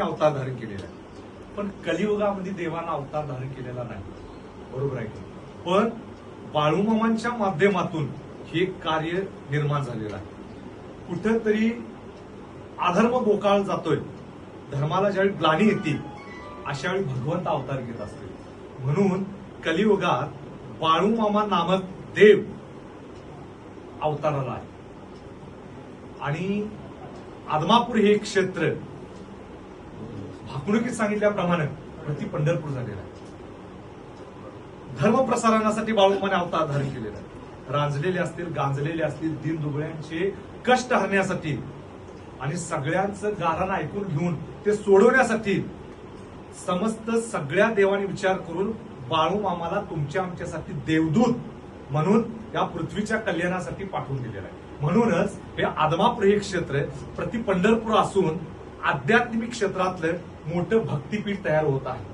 अवतार धारण केलेला आहे. पण कलियुगामध्ये देवानं अवतार धारण केलेला नाही. बरोबर आहे की पण बाळूमामांच्या माध्यमातून हे कार्य निर्माण झालेलं आहे. कुठंतरी अधर्म गोकाळ जातोय. धर्माला ज्यावेळी ग्लानी येते अशा वेळी भगवंत अवतार घेत असते म्हणून कलियुगात बाळूमामा नामक देव अवताराला आहे. आणि आदमापूर हे क्षेत्र भाकणुकीत सांगितल्याप्रमाणे प्रति पंढरपूर झालेला आहे. धर्म प्रसारणासाठी बाळूमाने अवतार धारण केलेला आहे. रांजलेले असतील गांजलेले असतील दीन दुबळ्यांचे कष्ट हरण्यासाठी आणि सगळ्यांचं गारण ऐकून घेऊन ते सोडवण्यासाठी समस्त सगळ्या देवाने विचार करून बाळू मामाला तुमच्या आमच्यासाठी देवदूत म्हणून या पृथ्वीच्या कल्याणासाठी पाठवून दिलेलं आहे. म्हणूनच हे आदमापूर हे क्षेत्र प्रति पंढरपूर असून आध्यात्मिक क्षेत्रातलं मोठं भक्तीपीठ तयार होत आहे.